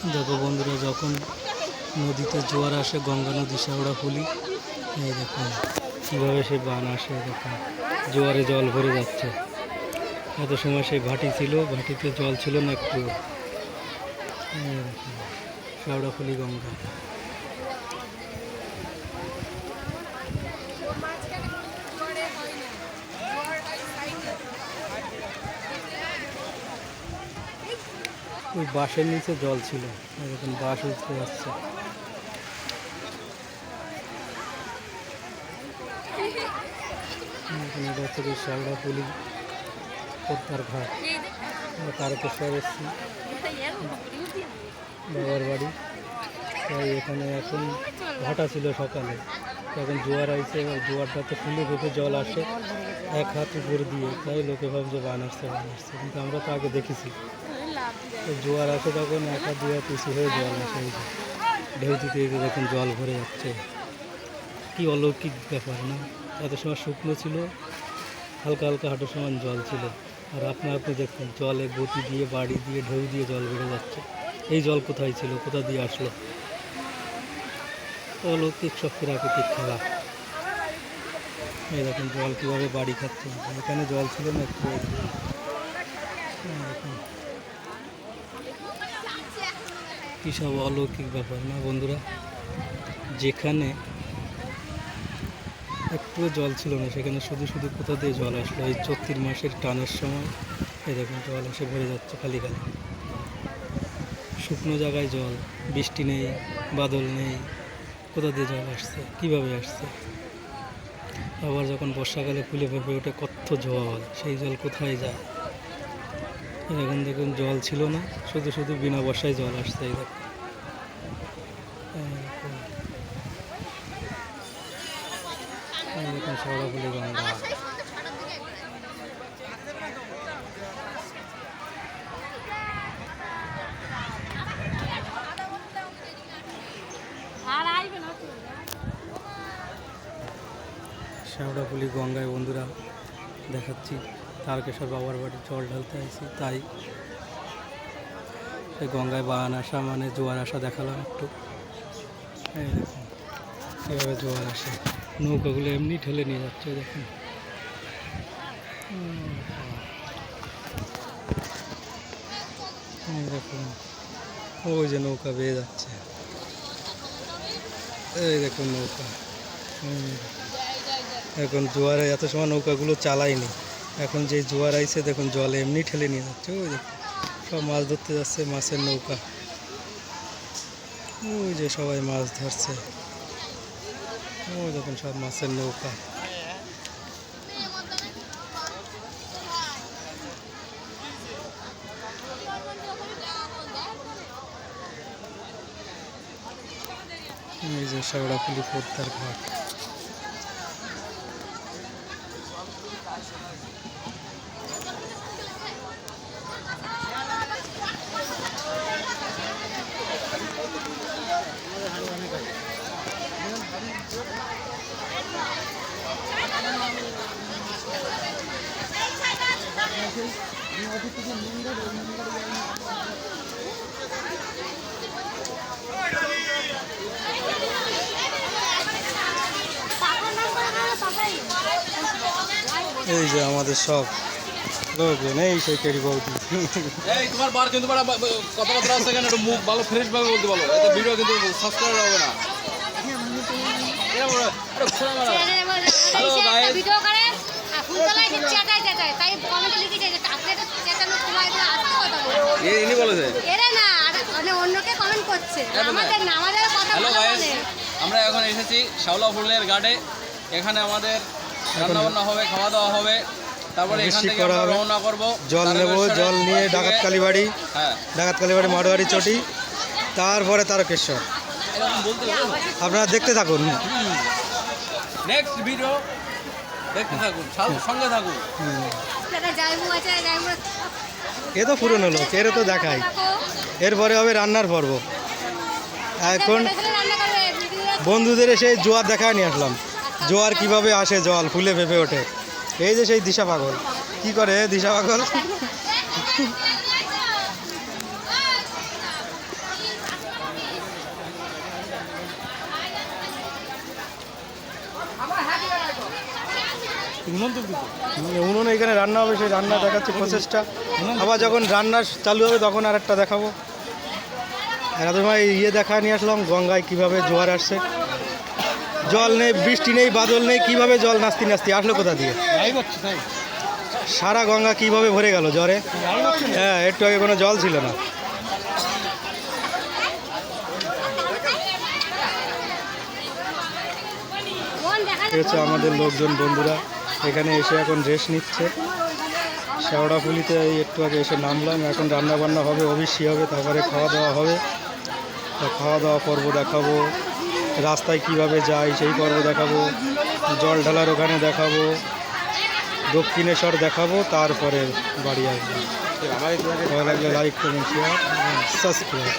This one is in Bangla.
দেখো বন্ধুরা, যখন নদীতে জোয়ার আসে, গঙ্গা নদী শেওড়া ফুলি এই দেখুন কীভাবে সেই বান আসে দেখুন জোয়ারে জল ভরে যাচ্ছে। এত সময় সেই ভাটি ছিল, ভাটিতে জল ছিল না একটু। শেওড়া ফুলি গঙ্গা। ওই বাঁশের নিচে জল ছিল। দেখুন বাঁশ উঠতে এখানে এটা হচ্ছে কি পদ্মার ঘাট। তারকেশ্বর এসেছি। বাবার বাড়ি। তাই এখানে এখন ভাটা ছিল সকালে। এখন জোয়ার আইছে এবার জোয়ারটাতে ফুলে ফেপে জল আসে। এক হাত উপর দিয়ে। তাই লোকে ভাবছে বান আসছে বান আসছে। কিন্তু আমরা তো আগে দেখেছি। জোয়ার আসে তখন একা দুই হাত হয়ে জল আসে ঢেউ দিতে দেখুন জল ভরে যাচ্ছে। কি অলৌকিক ব্যাপার, না? এত সময় শুকনো ছিল, হালকা হালকা হাঁটু সমান জল ছিল। আর আপনি আপনি দেখুন, জলে গতি দিয়ে, বাড়ি দিয়ে, ঢেউ দিয়ে জল বেড়ে যাচ্ছে। এই জল কোথায় ছিল, কোথা দিয়ে আসলো? অলৌকিক সব প্রাকৃতিক খেলা। এই দেখুন জল কীভাবে বাড়ি খাচ্ছে। এখানে জল ছিল না একটু এই দেখুন। এই দেখুন কী সব অলৌকিক ব্যাপার না বন্ধুরা? যেখানে একটুও জল ছিল না, সেখানে শুধু শুধু কোথা দিয়ে জল আসলো? এই চত্রিশ মাসের টানের সময় দেখুন জল এসে ভরে যাচ্ছে খালি খালি। শুকনো জায়গায় জল, বৃষ্টি নেই, বাদল নেই, কোথা দিয়ে জল আসছে? কীভাবে আসছে? আবার যখন বর্ষাকালে ফুলে ফেপে ওঠে কত জল, সেই জল কোথায় যায়? এখন দেখুন জল ছিল না। শুধু শুধু বিনা বর্ষায় জল আসছে, এই সৌরভলি গঙ্গা। শ্যাওড়াফুলি গঙ্গায় বন্ধুরা, দেখাচ্ছি। তারকেশ্বর বাবার বাড়ি জল ঢালতে আসি তাই গঙ্গায় বান আসা মানে জোয়ার আসা দেখালাম একটু। এই দেখুন, কীভাবে জোয়ার আসে। নৌকাগুলো এমনি ঠেলে নিয়ে যাচ্ছে দেখুন। দেখুন, ওই যে নৌকা বেয়ে যাচ্ছে। এই দেখুন নৌকা। এখন জোয়ারে এত সময় নৌকাগুলো চালায়নি। এখন যে জোয়ার আইছে, দেখুন জলে এমনি ঠেলে নিয়ে যাচ্ছে, ওই দেখুন সব মাছ ধরতে যাচ্ছে, মাছের নৌকা। ওই যে সবাই মাছ ধরছে। ওই দেখুন সব মাছের নৌকা। এই যে শেওড়াফুলি পদ্মার ঘাট। অফিস থেকে মন্দির ওই মন্দিরে এই যে আমাদের সব লোকজন এই সেই কেড়ি বৌদি। এই তোমার বার কিন্তু বড় কথাবার্তা আছে কেন একটু মুখ ভালো ফ্রেশ ভাবে বলতে বলো। এতে ভিডিও কিন্তু সাবস্ক্রাইব হবে না। কথা ইনি বলেছে এরা মানে অন্যকে কমেন্ট করছে। আমাদের আমাদের কথা আমরা এখন এসেছি শাওলা ফুলের ঘাটে। এখানে আমাদের রান্না হবে খাওয়া দাওয়া হবে। তারপরে এখান থেকে আমরা রওনা করব জল নেব জল নিয়ে ডাকাত কালীবাড়ি। হ্যাঁ। ডাকাত কালীবাড়ি মারোয়ারি চটি। তারপরে তারকেশ্বর। আপনারা দেখতে থাকুন। নেক্সট ভিডিও দেখতে থাকুন সঙ্গে এ তো পুরনো লোক এর তো দেখাই। এরপরে হবে রান্নার পর্ব। এখন বন্ধুদের এসে জোয়ার দেখায় নিয়ে আসলাম। জোয়ার কীভাবে আসে জল, ফুলে ভেপে ওঠে। এই যে সেই দিশা পাগল। কি করে দিশা পাগল? উনুনে এখানে রান্না হবে, সেই রান্না দেখাচ্ছে প্রচেষ্টা। আবার যখন রান্না চালু হবে, তখন আর একটা দেখাবো। এরা তোমায় ইয়ে দেখা নিয়ে আসলাম, গঙ্গায় কীভাবে জোয়ার আসছে। জল নেই, বৃষ্টি নেই, বাদল নেই, কীভাবে জল নাস্তি নাস্তি? আসলো কোথা দিয়ে? সারা গঙ্গা কীভাবে ভরে গেল জ্বরে? হ্যাঁ একটু আগে কোনো জল ছিল না। হচ্ছে আমাদের লোকজন, বন্ধুরা। এখানে এসে এখন রেস্ট নিচ্ছে। শেওড়াফুলিতে এই একটু আগে এসে নামলাম। এখন রান্না বান্না হবে, অবশ্যই হবে, তারপরে খাওয়া দাওয়া হবে। খাওয়া দাওয়া পর্ব দেখাবো। রাস্তায় কীভাবে যাই সেই পর্ব দেখাবো জল ঢালার ওখানে দেখাবো দক্ষিণেশ্বর দেখাবো তারপরে বাড়ি আসব। ভালো লাগলে লাইক করুন শেয়ার সাবস্ক্রাইব